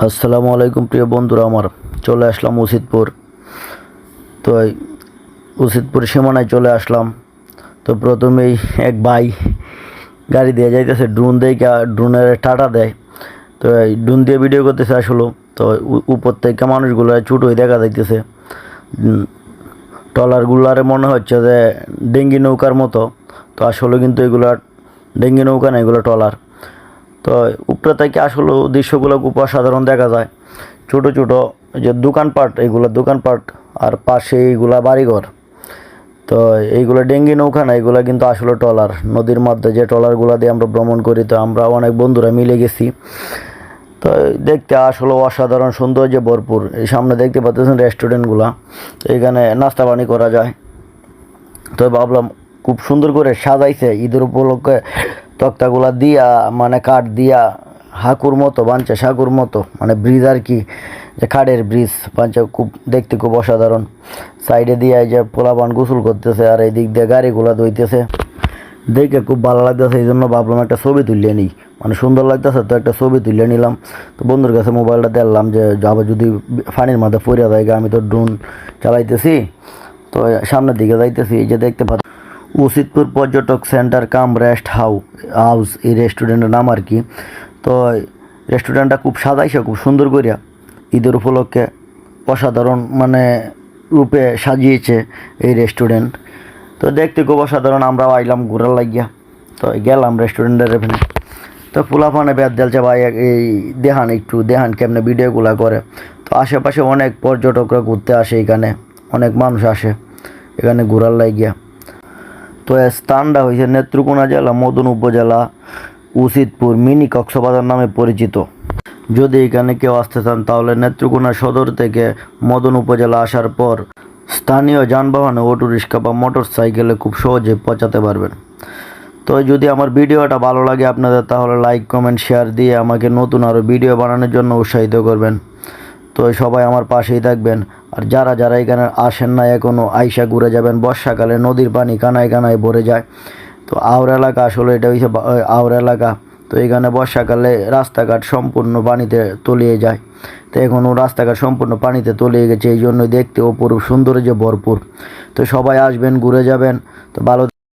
আসসালামু আলাইকুম প্রিয় বন্ধুরা, আমার চলে আসলাম উসিদপুর তো উসিদপুর সীমানায় চলে আসলাম। তো প্রথমেই এক ভাই গাড়ি দিয়ে যাইতেছে ড্রোন দিয়ে ড্রোনের টাটা দেয়। তো এই ড্রোন দিয়ে ভিডিও করতেছে আসলো। তো উপর থেকে মানুষগুলো ছুটোই দেখা যাইতেছে। ট্রলারগুলারে মনে হচ্ছে যে ডেঙ্গি নৌকার মতো। তো আসলে কিন্তু এগুলা ডেঙ্গি নৌকা না, এগুলো ট্রলার। তো উপরে থেকে আসলে দৃশ্যগুলো খুব অসাধারণ দেখা যায়। ছোট ছোট যে দোকানপাট এইগুলো দোকানপাট আর পাশে এইগুলা বাড়িঘর। তো এইগুলো ডেঙ্গি নৌকা না, এগুলো কিন্তু আসলে ট্রলার। নদীর মধ্যে যে ট্রলারগুলো দিয়ে আমরা ভ্রমণ করি, তো আমরা অনেক বন্ধুরা মিলে গেছি। তো দেখতে আসলে অসাধারণ সৌন্দর্যে ভরপুর। এই সামনে দেখতে পাচ্ছেন রেস্টুরেন্টগুলা। এখানে নাস্তা পানি করা যায়। তো ভাবলাম খুব সুন্দর করে সাজাইছে ঈদের উপলক্ষে। তক্তাগুলা দিয়া মানে কাঠ দিয়া, হাকুর মতো, বাঞ্চা সাকুর মতো মানে ব্রিজ আর কি, যে কাঠের ব্রিজ, বাঞ্চা খুব, দেখতে খুব অসাধারণ। সাইডে দিয়ে এই যে পোলাপান গোসল করতেছে আর এই দিক দিয়ে গাড়িগুলা ধুইতেছে। দেখে খুব ভালো লাগতেছে এই জন্য ভাবলাম একটা ছবি তুলিয়ে নিই। মানে সুন্দর লাগতেছে, তো একটা ছবি তুলিয়ে নিলাম। তো বন্ধুর কাছে মোবাইলটা দেখলাম যে আবার যদি ফানির মাঝে পড়ে যায় আমি তো ড্রোন চালাইতেছি। তো সামনের দিকে যাইতেছি, এই যে দেখতে পাচ্ছি উসিদপুর পর্যটক centre cum rest how, house, এই রেস্টুরেন্টের নাম আর কি। তো রেস্টুরেন্টটা খুব সাজাইছে, খুব সুন্দর করিয়া ঈদের উপলক্ষে অসাধারণ মানে রূপে সাজিয়েছে এই রেস্টুরেন্ট। তো দেখতে খুব অসাধারণ, আমরাও আইলাম ঘোরার লাগিয়া। তো গেলাম রেস্টুরেন্টের এখানে। তো পোলাপানে ব্যাট দেলছে ভাই, এই দেহান একটু, দেহান কেমনে ভিডিওগুলো করে। তো আশেপাশে অনেক পর্যটকরা ঘুরতে আসে এখানে, অনেক মানুষ আসে এখানে ঘোরার লাগিয়া। তো স্থানটা হয়েছে নেত্রকোনা জেলা, মদন উপজেলা উসিদপুর মিনি কক্সবাজার নামে পরিচিত। যদি এখানে কেউ আসতে চান, তাহলে নেত্রকোনা সদর থেকে মদন উপজেলা আসার পর স্থানীয় যানবাহনে অটো, রিক্সা বা মোটর সাইকেলে খুব সহজে পৌঁছাতে পারবেন। তো যদি আমার ভিডিওটা ভালো লাগে আপনাদের, তাহলে লাইক, কমেন্ট, শেয়ার দিয়ে আমাকে নতুন আরও ভিডিও বানানোর জন্য উৎসাহিত করবেন। তো সবাই আমার পাশেই থাকবেন। আর যারা যারা এখানে আসেন না এখনও আইসা ঘুরে যাবেন। বর্ষাকালে নদীর পানি কানায় কানায় ভরে যায়। তো আওর এলাকা আসলে এটা ওই আওর এলাকা। তো এখানে বর্ষাকালে রাস্তাঘাট সম্পূর্ণ পানিতে তলিয়ে যায়। তো এখনও রাস্তাঘাট সম্পূর্ণ পানিতে তলিয়ে গেছে, এই জন্য দেখতে অপরূপ সৌন্দর্যে ভরপুর। তো সবাই আসবেন, ঘুরে যাবেন। তো ভালো